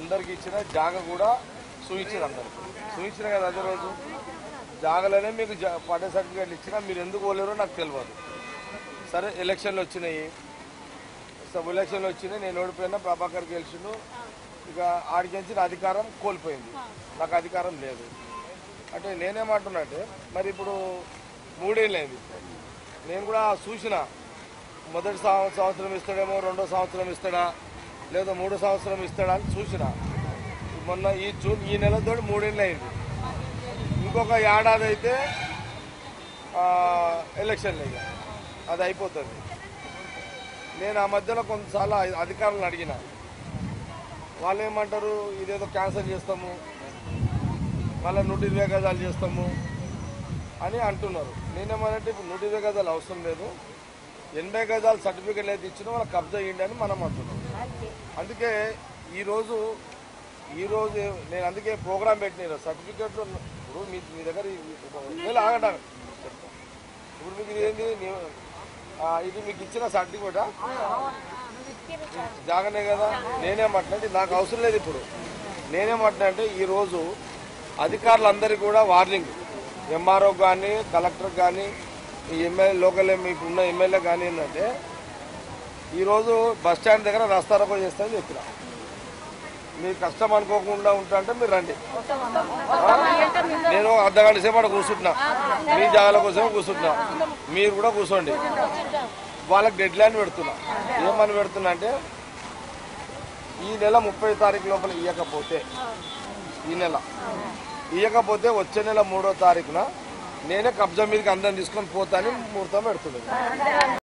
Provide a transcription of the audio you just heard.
అందరికి ఇచ్చిన జాగ కూడా చూయించారు అందరికి. చూయించిన కదా అదే రోజు? జాగలోనే మీకు జా- పడే సర్టిఫికేట్లు ఇచ్చినా మీరు ఎందుకు పోలేరో నాకు తెలియదు సరే ఎలక్షన్లు వచ్చినాయి. సబ్ ఎలక్షన్లు వచ్చినాయి నేను ఓడిపోయినా ప్రభాకర్ గెలిచిండు. ఇక ఆడికించిన అధికారం కోల్పోయింది. నాకు అధికారం లేదు. అంటే నేనేమంటున్నా అంటే మరి ఇప్పుడు మూడేళ్ళైంది. నేను కూడా చూసిన మొదటి సంవత్సరం ఇస్తాడేమో రెండో సంవత్సరం ఇస్తాడా? లేదా మూడు సంవత్సరం ఇస్తాడా అని చూసిన. మొన్న ఈ జూన్ ఈ నెలతో మూడేళ్ళు అయింది. ఇంకొక ఏడాది అయితే ఎలక్షన్లు ఇక. అది అయిపోతుంది. నేను ఆ మధ్యలో కొంతసార్లు అధికారులను అడిగిన. వాళ్ళు ఏమంటారు? ఇదేదో క్యాన్సిల్ చేస్తాము. మళ్ళీ నూట ఇరవై గజాలు చేస్తాము అని అంటున్నారు. నేనేమనంటే ఇప్పుడు నూట ఇరవై గజాలు అవసరం లేదు. ఎనభై గజాలు సర్టిఫికేట్ అయితే ఇచ్చినా వాళ్ళకి కబ్జా చేయండి అని మనం అంటున్నాం. అందుకే ఈరోజు ఈరోజు నేను అందుకే ప్రోగ్రామ్ పెట్టిన సర్టిఫికేట్లు ఇప్పుడు మీ మీ దగ్గర ఆగండి. ఇప్పుడు మీకు ఇది ఏంది? ఇది మీకు ఇచ్చిన సర్టిఫికేటా? జాగనే కదా? నేనేమంటున్నా నాకు అవసరం లేదు ఇప్పుడు. నేనేమంటున్నా అంటే ఈరోజు అధికారులందరికీ కూడా వార్నింగ్. ఎంఆర్ఓ కానీ కలెక్టర్ కానీ ఈ ఎమ్మెల్యే లోకల్ ఎమ్ ఇప్పుడు ఉన్న ఎమ్మెల్యే కానీ ఏంటంటే ఈరోజు బస్ స్టాండ్ దగ్గర రస్తారోకో చేస్తామని చెప్పిన. మీరు కష్టం అనుకోకుండా ఉంటా అంటే మీరు రండి. నేను అర్ధ గంట సేపు అక్కడ కూర్చుంటున్నా. మీ జాగాల కోసం కూర్చుంటున్నా. మీరు కూడా కూర్చోండి. వాళ్ళకి డెడ్ లైన్ పెడుతున్నా. ఏమని పెడుతున్నా అంటే ఈ నెల ముప్పై తారీఖు లోపల ఇవ్వకపోతే ఈ నెల. ఇవ్వకపోతే వచ్చే నెల మూడో తారీఖున నేనే కబ్జా మీదకి అందరం తీసుకొని పోతాను ముహూర్తం పెడుతున్నాను.